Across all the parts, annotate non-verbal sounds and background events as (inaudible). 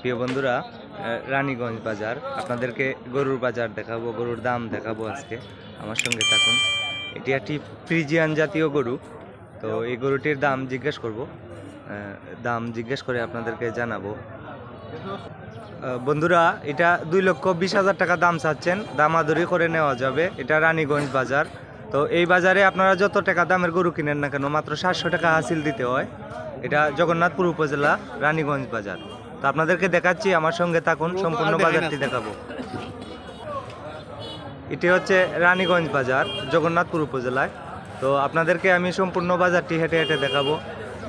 প্রিয় বন্ধুরা রানীগঞ্জ বাজার। আপনাদেরকে গরুর বাজার দেখাবো, গরুর দাম দেখাবো আজকে। আমার সঙ্গে থাকুন। এটি একটি ফ্রিজিয়ান জাতীয় গরু। তো এই গরুটির দাম জিজ্ঞেস করব। দাম জিজ্ঞেস করে আপনাদেরকে জানাব। বন্ধুরা, এটা দুই লক্ষ বিশ হাজার টাকা দাম চাচ্ছেন। দামাদরি করে নেওয়া যাবে। এটা রানীগঞ্জ বাজার। তো এই বাজারে আপনারা যত টাকা দামের গরু কিনেন না কেন, মাত্র সাতশো টাকা হাসিল দিতে হয়। এটা জগন্নাথপুর উপজেলা, রানীগঞ্জ বাজার। তো আপনাদেরকে দেখাচ্ছি আমার সঙ্গে থাকুন সম্পূর্ণ বাজারটি দেখাবো। এটি হচ্ছে রানীগঞ্জ বাজার জগন্নাথপুর উপজেলায়। তো আপনাদেরকে আমি সম্পূর্ণ বাজারটি হেঁটে হেঁটে দেখাবো।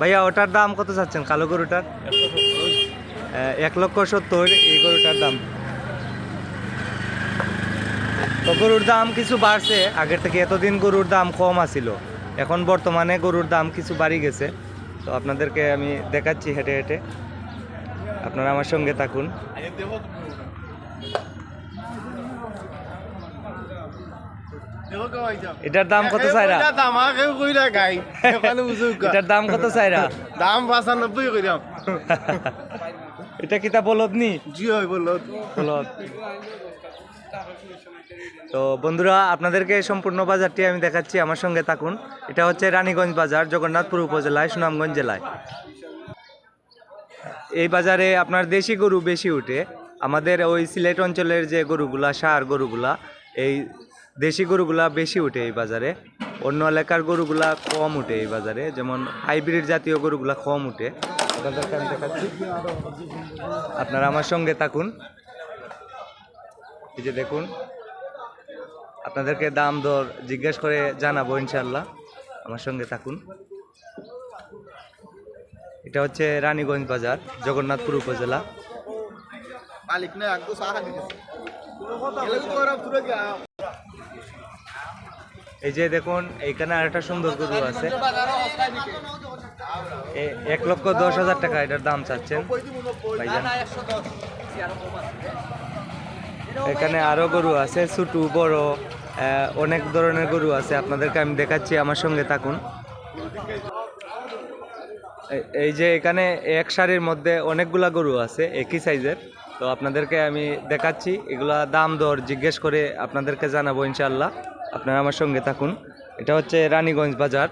ভাইয়া ওটার দাম কত চাচ্ছেন কালো গরুটার? এক লক্ষ সত্তর এই গরুটার দাম। তো গরুর দাম কিছু বাড়ছে আগের থেকে এতদিন গরুর দাম কম আছিল। এখন বর্তমানে গরুর দাম কিছু বাড়ি গেছে। তো আপনাদেরকে আমি দেখাচ্ছি হেঁটে হেঁটে। আপনারা আমার সঙ্গে থাকুন। এটার দাম কত চাইরা দাম আগে কইরা গাই। এখানে বুঝুক (laughs) এটার দাম কত চাইরা দাম পাঁচানব্বই কইরাম (laughs) এটা কিতা বলদ নি? জি হয় বলল বলদ। তো বন্ধুরা আপনাদেরকে সম্পূর্ণ বাজারটি আমি দেখাচ্ছি আমার সঙ্গে থাকুন। এটা হচ্ছে রানীগঞ্জ বাজার জগন্নাথপুর উপজেলায় সুনামগঞ্জ জেলায়। এই বাজারে আপনার দেশি গরু বেশি উঠে। আমাদের ওই সিলেট অঞ্চলের যে গরুগুলা, সার গরুগুলা, এই দেশি গরুগুলা বেশি উঠে এই বাজারে। অন্য এলাকার গরুগুলা কম উঠে এই বাজারে, যেমন হাইব্রিড জাতীয় গরুগুলা কম উঠে। আপনারা আমার সঙ্গে থাকুন। এই যে দেখুন, আপনাদেরকে দাম দর জিজ্ঞেস করে জানাব ইনশাল্লাহ আমার সঙ্গে থাকুন। এটা হচ্ছে রানীগঞ্জ বাজার জগন্নাথপুর উপজেলা। এই যে দেখুন এইখানে আরেকটা সুন্দর গরু আছে। এ- এক লক্ষ দশ হাজার টাকা এটার দাম চাচ্ছেন। এখানে আরও গরু আছে ছোট বড় আহ, অনেক ধরনের গরু আছে। আপনাদেরকে আমি দেখাচ্ছি আমার সঙ্গে থাকুন। এই- যে এখানে এক সারির মধ্যে অনেকগুলা গরু আছে একই সাইজের। তো আপনাদেরকে আমি দেখাচ্ছি এগুলা দাম দর জিজ্ঞেস করে আপনাদেরকে জানাব ইনশাল্লাহ আপনারা আমার সঙ্গে থাকুন। এটা হচ্ছে রানীগঞ্জ বাজার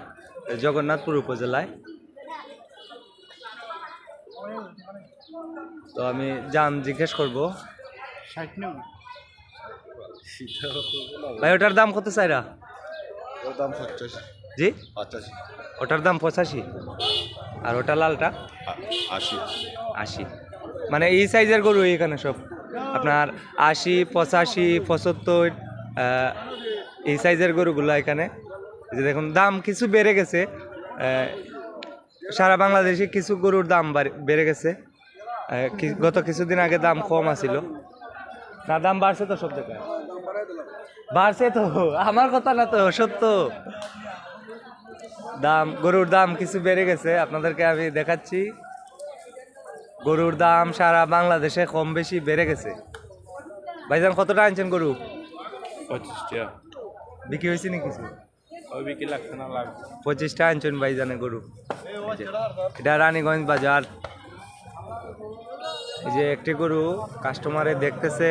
জগন্নাথপুর উপজেলায়। তো আমি জান জিজ্ঞেস করব। ভাই ওটার দাম কত চাইরা ওর দাম পঞ্চাশ। জি? পঁচাশি ওটার দাম পঁচাশি। আর ওটা লালটা? আশি। আশি। মানে এই সাইজের গরু এখানে সব? আপনার আশি পঁচাশি পঁচাত্তর এই সাইজের গরুগুলো এখানে? যে দেখুন দাম কিছু বেড়ে গেছে সারা বাংলাদেশে কিছু গরুর দাম বাড়ে- বেড়ে গেছে। গত কিছুদিন আগে দাম কম আছিল। না দাম বাড়ছে তো সব জায়গায়। বাড়ছে তো আমার কথা না তো সত্য। দাম গরুর দাম কিছু বেড়ে গেছে। আপনাদেরকে আমি দেখাচ্ছি। গরুর দাম সারা বাংলাদেশে কম বেশি বেড়ে গেছে। ভাইজান কতটা আনছেন গরু? পঁচিশটা। বিক্রি হয়েছে নি কিছু? ওই বিক্রি লাগছে না লাগছে। পঁচিশটা আনছেন ভাইজানে গরু। এটা রানীগঞ্জ বাজার। এই যে একটি গরু কাস্টমারে দেখতেছে।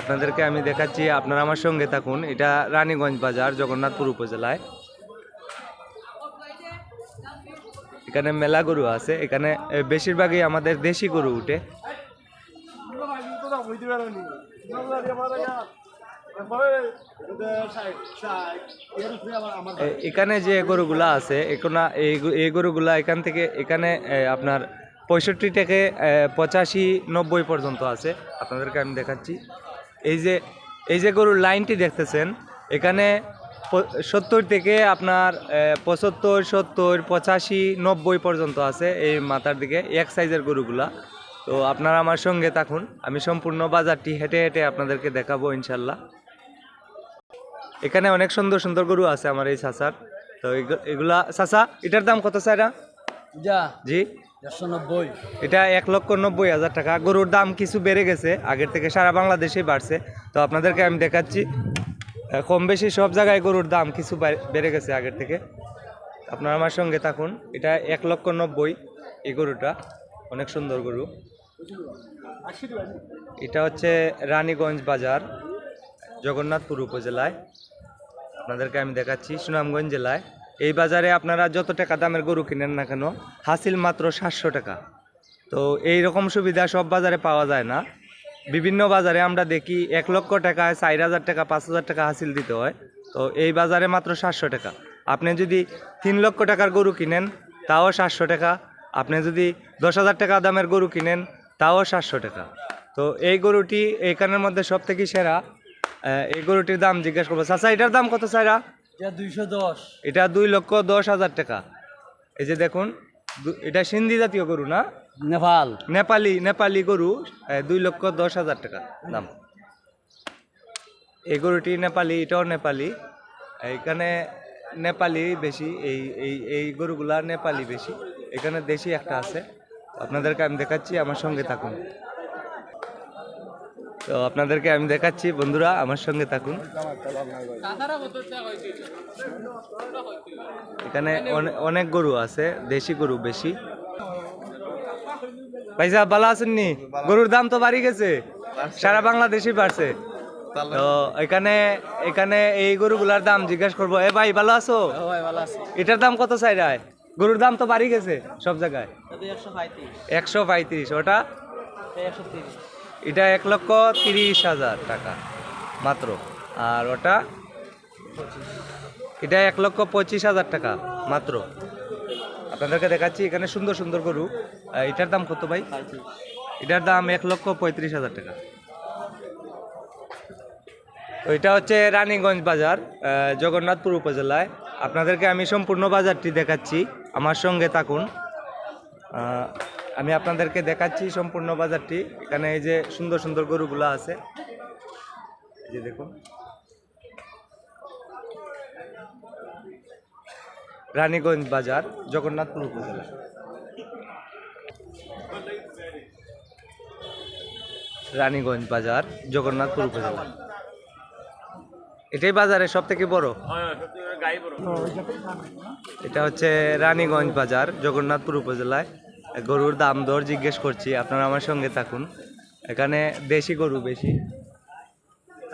আপনাদেরকে আমি দেখাচ্ছি, আপনারা আমার সঙ্গে থাকুন। এটা রানীগঞ্জ বাজার, জগন্নাথপুর উপজেলায়। এখানে মেলা গরু আছে, এখানে বেশিরভাগই আমাদের দেশি গরু উঠে। এখানে যে গরুগুলা আছে এখানে এই গরুগুলা এখান থেকে, এখানে আপনার পঁয়ষট্টি থেকে পঁচাশি, নব্বই পর্যন্ত আছে। আপনাদেরকে আমি দেখাচ্ছি। এই যে এই যে গরুর লাইনটি দেখতেছেন এখানে সত্তর থেকে আপনার পঁচাত্তর সত্তর পঁচাশি নব্বই পর্যন্ত আছে এই মাথার দিকে এক সাইজের গরুগুলা। তো আপনারা আমার সঙ্গে থাকুন আমি সম্পূর্ণ বাজারটি হেঁটে হেঁটে আপনাদেরকে দেখাবো ইনশাল্লাহ। এখানে অনেক সুন্দর সুন্দর গরু আছে আমার এই চাচার। তো এগু- এগুলা চাচা এটার দাম কত চাইরা? যা। জি? এটা এক লক্ষ নব্বই হাজার টাকা। গরুর দাম কিছু বেড়ে গেছে। আগের থেকে সারা বাংলাদেশেই বাড়ছে। তো আপনাদেরকে আমি দেখাচ্ছি কম বেশি সব জায়গায় গরুর দাম কিছু বেড়ে গেছে আগের থেকে। আপনারা আমার সঙ্গে থাকুন। এটা এক লক্ষ নব্বই এই গরুটা। অনেক সুন্দর গরু। এটা হচ্ছে রানীগঞ্জ বাজার, জগন্নাথপুর উপজেলায়। আপনাদেরকে আমি দেখাচ্ছি, সুনামগঞ্জ জেলায়। এই বাজারে আপনারা যত টাকা দামের গরু কিনেন না কেন, হাসিল মাত্র সাতশো টাকা। তো এই রকম সুবিধা সব বাজারে পাওয়া যায় না। বিভিন্ন বাজারে আমরা দেখি এক লক্ষ টাকায় চার হাজার টাকা, পাঁচ হাজার টাকা হাসিল দিতে হয়। তো এই বাজারে মাত্র সাতশো টাকা। আপনি যদি তিন লক্ষ টাকার গরু কিনেন, তাও সাতশো টাকা। আপনি যদি দশ হাজার টাকা দামের গরু কিনেন, তাও সাতশো টাকা। তো এই গরুটি এইখানের মধ্যে সব থেকে সেরা এই গরুটির দাম জিজ্ঞেস করব। চাচা, এটার দাম কত সাইরা এটা দুই লক্ষ দশ হাজার টাকা। এই যে দেখুন এটা সিন্ধি জাতীয় গরু না? নেপাল। নেপালি নেপালি গরু দুই লক্ষ দশ হাজার টাকা দাম। এই গরুটি নেপালি এটাও নেপালি। এখানে নেপালি বেশি এই এই এই গরুগুলা নেপালি বেশি। এখানে দেশি একটা আছে। আপনাদেরকে আমি দেখাচ্ছি আমার সঙ্গে থাকুন। তো আপনাদেরকে আমি দেখাচ্ছি বন্ধুরা আমার সঙ্গে থাকুন। এখানে অনে- অনেক গরু আছে দেশি গরু বেশি। ভাই সাহেব ভালো আছেননি? গরুর দাম তো বাড়ি গেছে সারা বাংলাদেশই বাড়ছে। তো এখানে এখানে এই গরুগুলার দাম জিজ্ঞেস করব। এ ভাই ভালো আছো? এটার দাম কত চাই রায়? গরুর দাম তো বাড়ি গেছে সব জায়গায়। একশো পঁয়ত্রিশ। একশো পঁয়ত্রিশ ওটা? একশো তিরিশ। এটা এক লক্ষ তিরিশ হাজার টাকা, মাত্র। আর ওটা এটা এক লক্ষ পঁচিশ হাজার টাকা, মাত্র। আপনাদেরকে দেখাচ্ছি এখানে সুন্দর সুন্দর গরু। এটার দাম কত ভাই? এটার দাম এক লক্ষ পঁয়ত্রিশ হাজার টাকা। ওইটা হচ্ছে রানীগঞ্জ বাজার জগন্নাথপুর উপজেলায়। আপনাদেরকে আমি সম্পূর্ণ বাজারটি দেখাচ্ছি, আমার সঙ্গে থাকুন। আমি আপনাদেরকে দেখাচ্ছি সম্পূর্ণ বাজারটি। এখানে এই যে সুন্দর সুন্দর গরুগুলো আছে। এই যে দেখুন। রানীগঞ্জ বাজার জগন্নাথপুর উপজেলা। রানীগঞ্জ বাজার জগন্নাথপুর উপজেলা। এটাই বাজারে সব থেকে বড়। এটা হচ্ছে রানীগঞ্জ বাজার জগন্নাথপুর উপজেলায়। গরুর দাম দর জিজ্ঞেস করছি আপনারা আমার সঙ্গে থাকুন। এখানে দেশি গরু বেশি।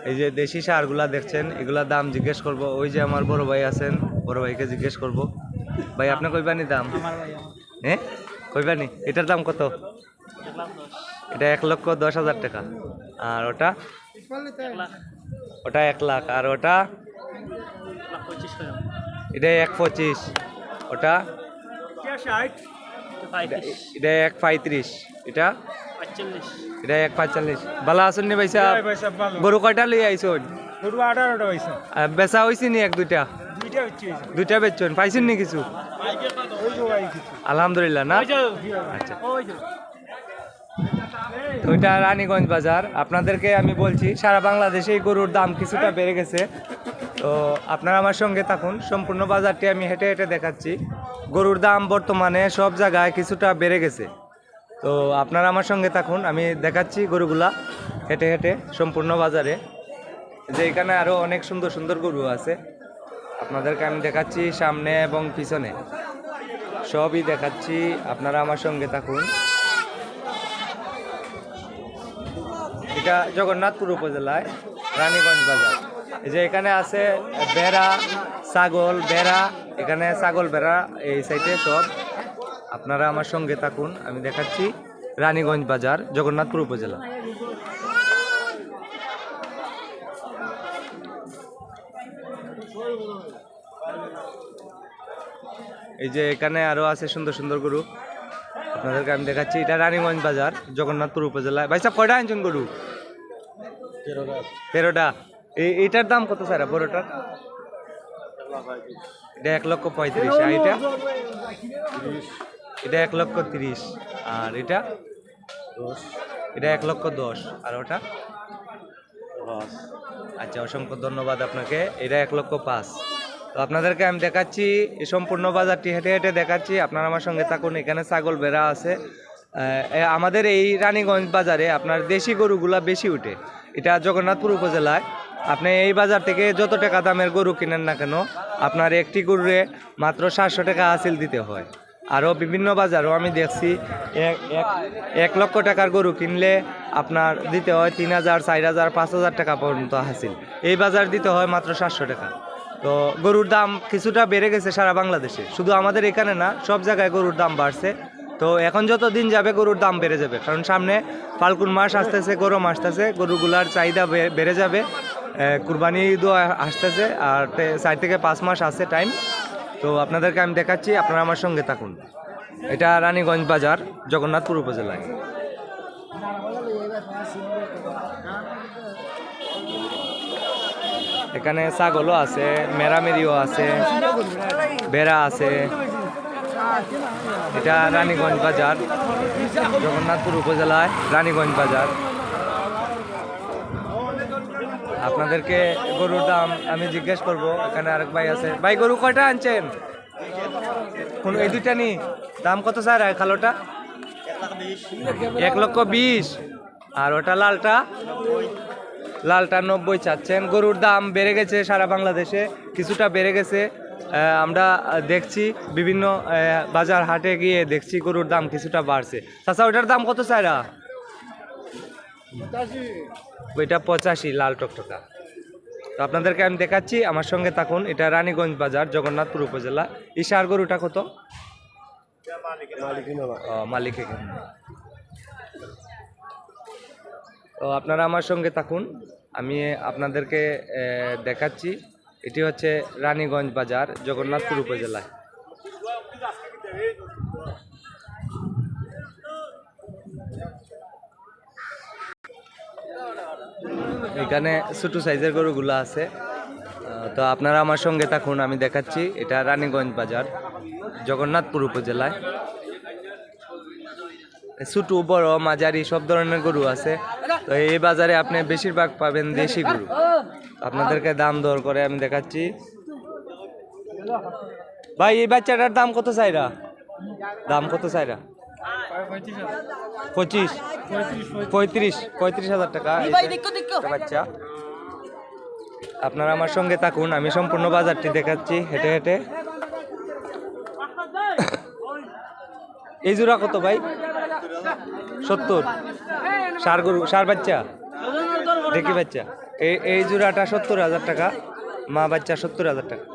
এই যে দেশি সারগুলা দেখছেন এগুলা দাম জিজ্ঞেস করব। ওই যে আমার বড় ভাই আছেন বড় ভাইকে জিজ্ঞেস করব। ভাই আপনি কইবানি দাম? আমার ভাই আমার। হ্যাঁ কইবানি এটার দাম কত? এটা এক লক্ষ দশ হাজার টাকা। আর ওটা? ওটা এক লাখ। আর ওটা? পঁচিশ এটা এক পঁচিশ। ওটা? এটা এক পঁয়ত্রিশ। এটা? এটা এক পঁয়তাল্লিশ। ভালো আছেন নি ভাইসা? গরু কয়টা লই আইসন গরু আঠারোটা হয়েছে আর বেচা হয়েছে নি এক দুইটা? দুইটা হচ্ছে হয়েছে দুইটা বেচছেন। পাইছেন নি কিছু? ওই তো ভাই কিছু। আলহামদুলিল্লাহ না? আচ্ছা। তো ওইটা রানীগঞ্জ বাজার। আপনাদেরকে আমি বলছি সারা বাংলাদেশে এই গরুর দাম কিছুটা বেড়ে গেছে। তো আপনারা আমার সঙ্গে থাকুন। সম্পূর্ণ বাজারটি আমি হেঁটে হেঁটে দেখাচ্ছি। গরুর দাম বর্তমানে সব জায়গায় কিছুটা বেড়ে গেছে। তো আপনারা আমার সঙ্গে থাকুন, আমি দেখাচ্ছি গরুগুলা হেঁটে হেঁটে সম্পূর্ণ বাজারে। যে এখানে আরও অনেক সুন্দর সুন্দর গরু আছে। আপনাদেরকে আমি দেখাচ্ছি সামনে এবং পিছনে। সবই দেখাচ্ছি, আপনারা আমার সঙ্গে থাকুন। এটা জগন্নাথপুর উপজেলায়, রানীগঞ্জ বাজার। যে এখানে আছে বেড়া, ছাগল, বেড়া, এখানে ছাগল, বেড়া, এই সাইডে সব। আপনারা আমার সঙ্গে থাকুন, আমি দেখাচ্ছি রানীগঞ্জ বাজার, জগন্নাথপুর উপজেলা। এই যে এখানে আরও আছে সুন্দর সুন্দর গরু। আপনাদেরকে আমি দেখাচ্ছি, এটা রানীগঞ্জ বাজার, জগন্নাথপুর উপজেলায়। ভাই সাহেব, কয়টা আনছেন গরু? তেরোটা এইটার দাম কত স্যার বড়টার? এটা এক লক্ষ পঁয়ত্রিশ, আর এটা? এটা এক লক্ষ তিরিশ, আর এটা? এটা এক লক্ষ দশ, আর ওটা? আচ্ছা অসংখ্য ধন্যবাদ আপনাকে, এটা এক লক্ষ পাঁচ। তো আপনাদেরকে আমি দেখাচ্ছি এই সম্পূর্ণ বাজারটি হেঁটে হেঁটে দেখাচ্ছি, আপনারা আমার সঙ্গে থাকুন, এখানে ছাগল বেড়া আছে। আমাদের এই রানীগঞ্জ বাজারে আপনার দেশি গরুগুলা বেশি উঠে। এটা জগন্নাথপুর উপজেলায় আপনি এই বাজার থেকে যত টাকা দামের গরু কিনেন না কেন, আপনার একটি গরুরে মাত্র সাতশো টাকা হাসিল দিতে হয়। আরও বিভিন্ন বাজারও আমি দেখছি, এক লক্ষ টাকার গরু কিনলে আপনার দিতে হয় তিন হাজার, চার হাজার, পাঁচ হাজার টাকা পর্যন্ত হাসিল। এই বাজার দিতে হয় মাত্র সাতশো টাকা। তো গরুর দাম কিছুটা বেড়ে গেছে সারা বাংলাদেশে। শুধু আমাদের এখানে না, সব জায়গায় গরুর দাম বাড়ছে। তো এখন যত দিন যাবে গরুর দাম বেড়ে যাবে। কারণ সামনে ফাল্গুন মাস আসতেছে, গরম আসতেছে, গরুগুলার চাহিদা বেড়ে যাবে। কুরবানি ঈদও আসতেছে আর চার থেকে পাঁচ মাস আছে টাইম তো আপনাদেরকে আমি দেখাচ্ছি, আপনারা আমার সঙ্গে থাকুন। এটা রানীগঞ্জ বাজার, জগন্নাথপুর উপজেলায়। এখানে ছাগলও আছে, মেরামেরিও আছে, বেড়া আছে। এটা রানীগঞ্জ বাজার, জগন্নাথপুর উপজেলায়, রানীগঞ্জ বাজার। আপনাদেরকে গরুর দাম আমি জিজ্ঞেস করব। এখানে আরেক ভাই আছে। ভাই, গরু কয়টা আনছেন? কোন, এই দুইটা নি? দাম কত স্যার কালোটা এক লক্ষ বিশ। আর ওটা লালটা? লালটা নব্বই চাচ্ছেন। গরুর দাম বেড়ে গেছে সারা বাংলাদেশে, কিছুটা বেড়ে গেছে। আমরা দেখছি বিভিন্ন বাজার হাটে গিয়ে দেখছি গরুর দাম কিছুটা বাড়ছে। চাচা, ওটার দাম কত চাইরা ওইটা পঁচাশি, লাল টকটকা। তো আপনাদেরকে আমি দেখাচ্ছি, আমার সঙ্গে থাকুন। এটা রানীগঞ্জ বাজার, জগন্নাথপুর উপজেলা। ইশার গরুটা কত? মালিক তো আপনারা আমার সঙ্গে থাকুন। আমি আপনাদেরকে দেখাচ্ছি। এটি হচ্ছে রানীগঞ্জ বাজার, জগন্নাথপুর উপজেলায়। এখানে ছোটো সাইজের গরুগুলো আছে। তো আপনারা আমার সঙ্গে থাকুন, আমি দেখাচ্ছি। এটা রানীগঞ্জ বাজার, জগন্নাথপুর উপজেলায়। ছোটো, বড়, মাঝারি, সব ধরনের গরু আছে। তো এই বাজারে আপনি বেশিরভাগ পাবেন দেশি গরু। আপনাদেরকে দাম দর করে আমি দেখাচ্ছি। ভাই, এই বাচ্চাটার দাম কত চাইরা দাম কত চাইরা পঁচিশ। পঁয়ত্রিশ পঁয়ত্রিশ হাজার টাকা। বাচ্চা আপনারা আমার সঙ্গে থাকুন আমি সম্পূর্ণ বাজারটি দেখাচ্ছি হেঁটে হেঁটে। এই জোড়া কত ভাই? সত্তর। সার গরু সার বাচ্চা? দেখি বাচ্চা। এই এই জোড়াটা সত্তর হাজার টাকা মা বাচ্চা সত্তর হাজার টাকা।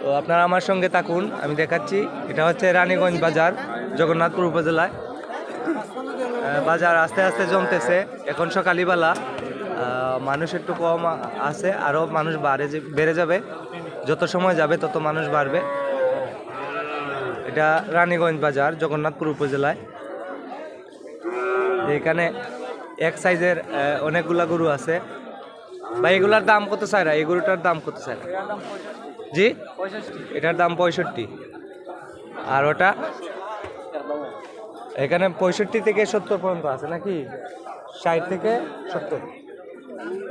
তো আপনারা আমার সঙ্গে থাকুন, আমি দেখাচ্ছি। এটা হচ্ছে রানীগঞ্জ বাজার, জগন্নাথপুর উপজেলায়। বাজার আস্তে আস্তে জমতেছে, এখন সকালবেলা। মানুষ একটু কম আছে আরও মানুষ বাড়ে বেড়ে যাবে। যত সময় যাবে তত মানুষ বাড়বে। এটা রানীগঞ্জ বাজার, জগন্নাথপুর উপজেলায়। এখানে এক সাইজের অনেকগুলা গরু আছে। ভাই, এগুলার দাম কত চাইরা এই গরুটার দাম কত চাইরা জি? এটার দাম পঁয়ষট্টি। আর ওটা? এখানে পঁয়ষট্টি থেকে সত্তর পর্যন্ত আছে নাকি? ষাট থেকে সত্তর।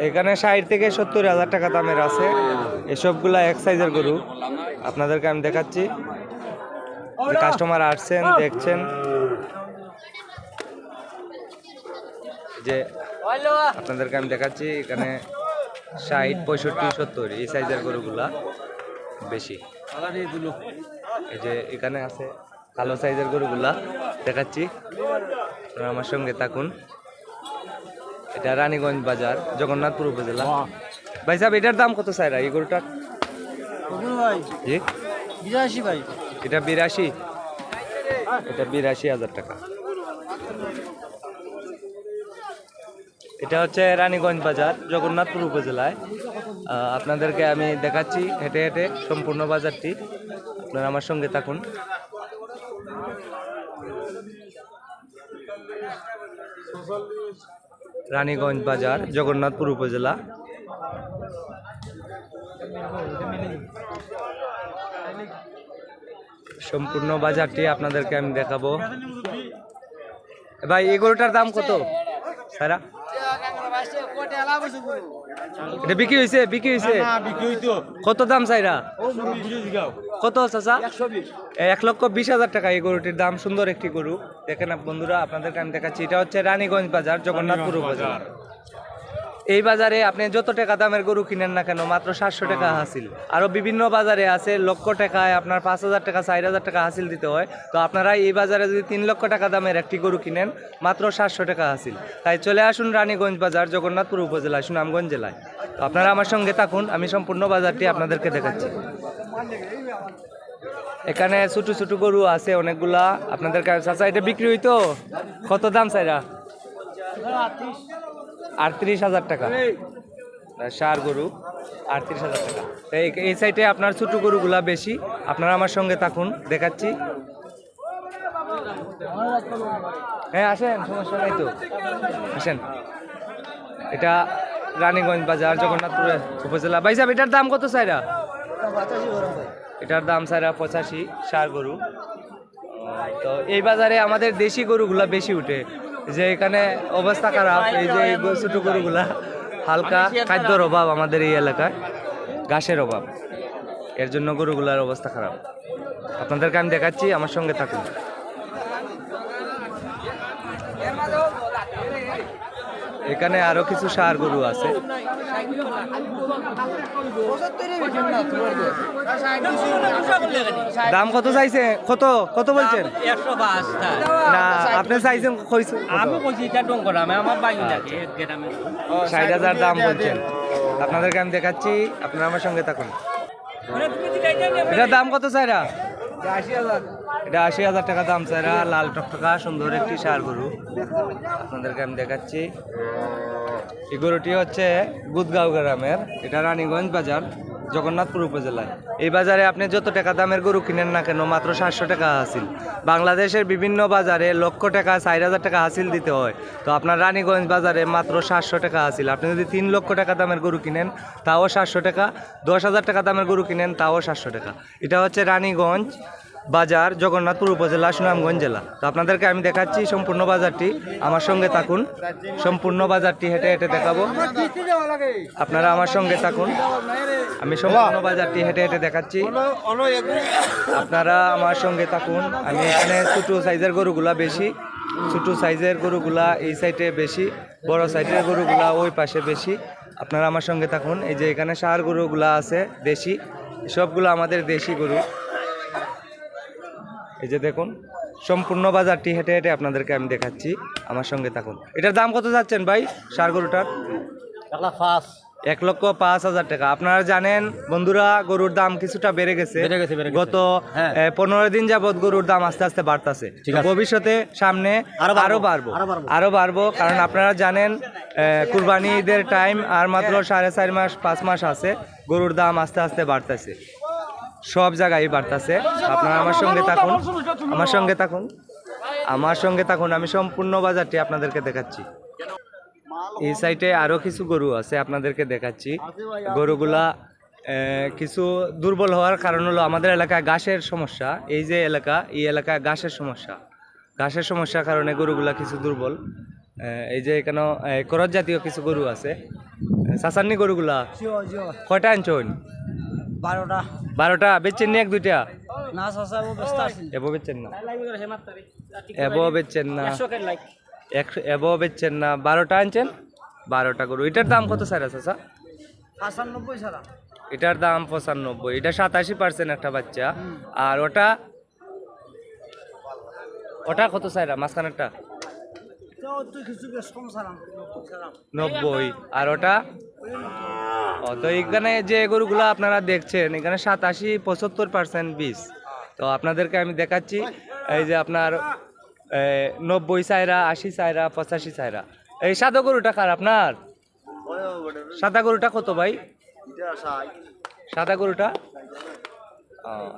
এখানে ষাট থেকে সত্তর হাজার টাকা দামের আছে। এসবগুলা এক সাইজের গরু। আপনাদেরকে আমি দেখাচ্ছি। কাস্টমার আসছেন, দেখছেন। যে আপনাদেরকে আমি দেখাচ্ছি, এখানে ষাট, পঁয়ষট্টি, সত্তর এই সাইজের গরুগুলা। বেশি। এই যে এখানে আছে কালো সাইজের গরুগুলা। দেখাচ্ছি। আপনারা আমার সঙ্গে থাকুন। এটা রানীগঞ্জ বাজার জগন্নাথপুর উপজেলা। ভাই সাহেব এটার দাম কত চাইরা এই গরুটার? বিরাশি ভাই। এটা বিরাশি? এটা বিরাশি হাজার টাকা। এটা হচ্ছে রানীগঞ্জ বাজার জগন্নাথপুর উপজেলায়। আপনাদেরকে আমি দেখাচ্ছি হেঁটে হেঁটে সম্পূর্ণ বাজারটি। আপনারা আমার সঙ্গে থাকুন। রানীগঞ্জ বাজার, জগন্নাথপুর উপজেলা। সম্পূর্ণ বাজারটি আপনাদেরকে আমি দেখাবো। ভাই, এই গরুটার দাম কত? সারা এটা বিক্রি হয়েছে বিক্রি হয়েছে কত দাম চাইরা? কত চাচা? এক লক্ষ বিশ হাজার টাকা এই গরুটির দাম। সুন্দর একটি গরু। দেখেন বন্ধুরা আপনাদেরকে আমি দেখাচ্ছি। এটা হচ্ছে রানীগঞ্জ বাজার জগন্নাথপুর বাজার। এই বাজারে আপনি যত টাকা দামের গরু কিনেন না কেন মাত্র সাতশো টাকা হাসিল। আরও বিভিন্ন বাজারে আছে লক্ষ টাকায় আপনার পাঁচ হাজার টাকা চার হাজার টাকা হাসিল দিতে হয়। তো আপনারা এই বাজারে যদি তিন লক্ষ টাকা দামের একটি গরু কিনেন মাত্র সাতশো টাকা হাসিল। তাই চলে আসুন রানীগঞ্জ বাজার জগন্নাথপুর উপজেলায় সুনামগঞ্জ জেলায়। তো আপনারা আমার সঙ্গে থাকুন আমি সম্পূর্ণ বাজারটি আপনাদেরকে দেখাচ্ছি। এখানে ছোট ছোট গরু আছে অনেকগুলা। আপনাদের কাছে চাচা এটা বিক্রি হইতো? কত দাম চাইরা? আটত্রিশ হাজার টাকা। সার গরু আটত্রিশ হাজার টাকা। এই- সাইডে আপনার ছোট গরুগুলা বেশি। আপনারা আমার সঙ্গে থাকুন দেখাচ্ছি। হ্যাঁ আসেন সমস্যা নাই তো। আসেন। এটা রানীগঞ্জ বাজার জগন্নাথপুর উপজেলা। ভাই সাহেব এটার দাম কত চাইরা এটার দাম সারা পঁচাশি সার গরু। তো এই বাজারে আমাদের দেশি গরুগুলা বেশি উঠে। যে এখানে অবস্থা খারাপ, এই যে ছোটো গরুগুলা, হালকা খাদ্যর অভাব আমাদের এই এলাকায়, ঘাসের অভাব। এর জন্য গরুগুলার অবস্থা খারাপ। আপনাদেরকে আমি দেখাচ্ছি, আমার সঙ্গে থাকুন। এখানে আরও কিছু সার গরু আছে। দাম কত চাইছে কত কত বলছেন আপনি চাইছেন আমি বলছি এটা আমার ষাট হাজার দাম বলছেন আপনাদেরকে আমি দেখাচ্ছি আপনারা আমার সঙ্গে থাকুন এটার দাম কত চাইরা এটা আশি হাজার টাকা দাম চাইরা লাল টকটকা, সুন্দর একটি সার গরু। আপনাদেরকে আমি দেখাচ্ছি। এই গরুটি হচ্ছে গুদগাঁও গ্রামের। এটা রানীগঞ্জ বাজার, জগন্নাথপুর উপজেলায়। এই বাজারে আপনি যত টাকা দামের গরু কিনেন না কেন, মাত্র সাতশো টাকা হাসিল। বাংলাদেশের বিভিন্ন বাজারে লক্ষ টাকা, চার হাজার টাকা হাসিল দিতে হয়। তো আপনার রানীগঞ্জ বাজারে মাত্র সাতশো টাকা হাসিল। আপনি যদি তিন লক্ষ টাকা দামের গরু কিনেন, তাও সাতশো টাকা। দশ হাজার টাকা দামের গরু কিনেন, তাও সাতশো টাকা। এটা হচ্ছে রানীগঞ্জ বাজার জগন্নাথপুর উপজেলা সুনামগঞ্জ জেলা। তো আপনাদেরকে আমি দেখাচ্ছি সম্পূর্ণ বাজারটি। আমার সঙ্গে থাকুন। সম্পূর্ণ বাজারটি হেঁটে হেঁটে দেখাবো। আপনারা আমার সঙ্গে থাকুন। আমি সম্পূর্ণ বাজারটি হেঁটে হেঁটে দেখাচ্ছি। আপনারা আমার সঙ্গে থাকুন। আমি এখানে ছোটো সাইজের গরুগুলা বেশি। ছোটো সাইজের গরুগুলা এই সাইডে বেশি। বড় সাইজের গরুগুলা ওই পাশে বেশি। আপনারা আমার সঙ্গে থাকুন। এই যে এখানে সার গরুগুলা আছে, দেশি। সবগুলো আমাদের দেশি গরু। এই যে দেখুন সম্পূর্ণ বাজারটি হেঁটে হেঁটে আপনাদেরকে আমি দেখাচ্ছি। আমার সঙ্গে থাকুন। এটার দাম কত যাচ্ছেন ভাই সার গরুটার? এক লক্ষ পাঁচ হাজার টাকা। আপনারা জানেন বন্ধুরা গরুর দাম কিছুটা বেড়ে গেছে। গত হ্যাঁ। পনেরো দিন যাবত গরুর দাম আস্তে আস্তে বাড়তেছে। ভবিষ্যতে সামনে আরও বাড়বো, আরও বাড়বো। আরও বাড়বো। কারণ আপনারা জানেন এ, কুরবানি ঈদের টাইম আর মাত্র সাড়ে চার মাস পাঁচ মাস আছে গরুর দাম আস্তে আস্তে বাড়তেছে। সব জায়গায় বাড়তেছে। আপনারা আমার সঙ্গে থাকুন। আমার সঙ্গে থাকুন। আমার সঙ্গে থাকুন। আমি সম্পূর্ণ বাজারটি আপনাদেরকে দেখাচ্ছি। এই সাইডে আরও কিছু গরু আছে আপনাদেরকে দেখাচ্ছি। গরুগুলা কিছু দুর্বল হওয়ার কারণ হলো আমাদের এলাকায় ঘাসের সমস্যা। এই যে এলাকা এই এলাকায় ঘাসের সমস্যা। ঘাসের সমস্যার কারণে গরুগুলা কিছু দুর্বল। এই যে এখানে করজ জাতীয় কিছু গরু আছে। সাসান্নি গরুগুলা কয়টা আনছন বারোটা। বারোটা বেচছেন নি এক দুইটা? না ব্যস্ত আছি। এব বেচছেন না। এব বেচছেন না। একশো এব বেচছেন না। বারোটা আনছেন? বারোটা গরু। এটার দাম কত স্যার পঁচানব্বই এটার দাম পঁচানব্বই। এটা সাতাশি পার্সেন্ট একটা বাচ্চা। আর ওটা? ওটা কত স্যার মাঝখানেরটা? নব্বই আর ওটা? তো এখানে যে গরুগুলো আপনারা দেখছেন, এখানে সাতাশি, পঁচাত্তর পার্সেন্ট বীজ। তো আপনাদেরকে আমি দেখাচ্ছি, এই যে আপনার নব্বই চাইরা আশি চাইরা পঁচাশি চাইরা এই সাদা গরুটা কার আপনার? সাদা গরুটা কত ভাই? সাদা গরুটা?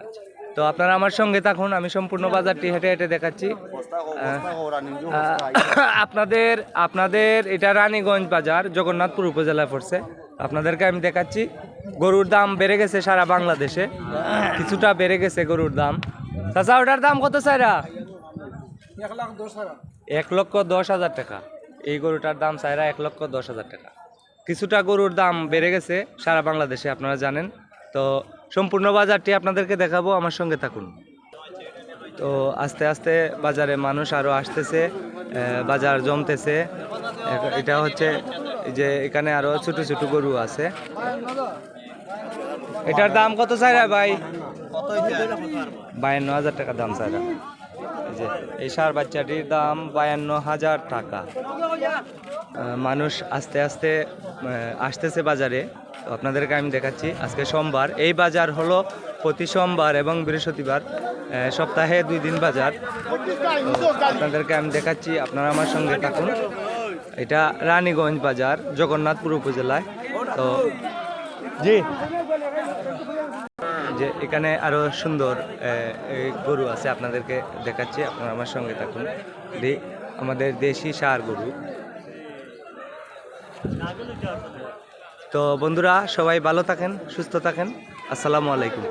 আচ্ছা। তো আপনারা আমার সঙ্গে থাকুন, আমি সম্পূর্ণ বাজারটি হেঁটে হেঁটে দেখাচ্ছি। আপনাদের আপনাদের, এটা রানীগঞ্জ বাজার, জগন্নাথপুর উপজেলায় পড়ছে। আপনাদেরকে আমি দেখাচ্ছি, গরুর দাম বেড়ে গেছে সারা বাংলাদেশে। কিছুটা বেড়ে গেছে গরুর দাম। চাচা, ওটার দাম কত চাইরা? এক লক্ষ দশ হাজার টাকা। এই গরুটার দাম চাইরা এক লক্ষ দশ হাজার টাকা। কিছুটা গরুর দাম বেড়ে গেছে সারা বাংলাদেশে, আপনারা জানেন। তো সম্পূর্ণ বাজারটি আপনাদেরকে দেখাবো, আমার সঙ্গে থাকুন। তো আস্তে আস্তে বাজারে মানুষ আরও আসতেছে বাজার জমতেছে। এটা হচ্ছে যে এখানে আরও ছোট ছোট গরু আছে। এটার দাম কত চাইরা ভাই? বায়ান্ন হাজার টাকা দাম চাইরা। যে, এই সার বাচ্চাটির দাম বায়ান্ন হাজার টাকা। মানুষ আস্তে আস্তে আসতেছে বাজারে। আপনাদেরকে আমি দেখাচ্ছি, আজকে সোমবার। এই বাজার হলো প্রতি সোমবার এবং বৃহস্পতিবার সপ্তাহে দুই দিন বাজার। আপনাদেরকে আমি দেখাচ্ছি, আপনারা আমার সঙ্গে থাকুন। এটা রানীগঞ্জ বাজার, জগন্নাথপুর উপজেলায়। তো জি। যে এখানে আরও সুন্দর গরু আছে, আপনাদেরকে দেখাচ্ছি, আপনারা আমার সঙ্গে থাকুন। আমাদের দেশি সার গরু। তো বন্ধুরা, সবাই ভালো থাকেন, সুস্থ থাকেন। আসসালামু আলাইকুম।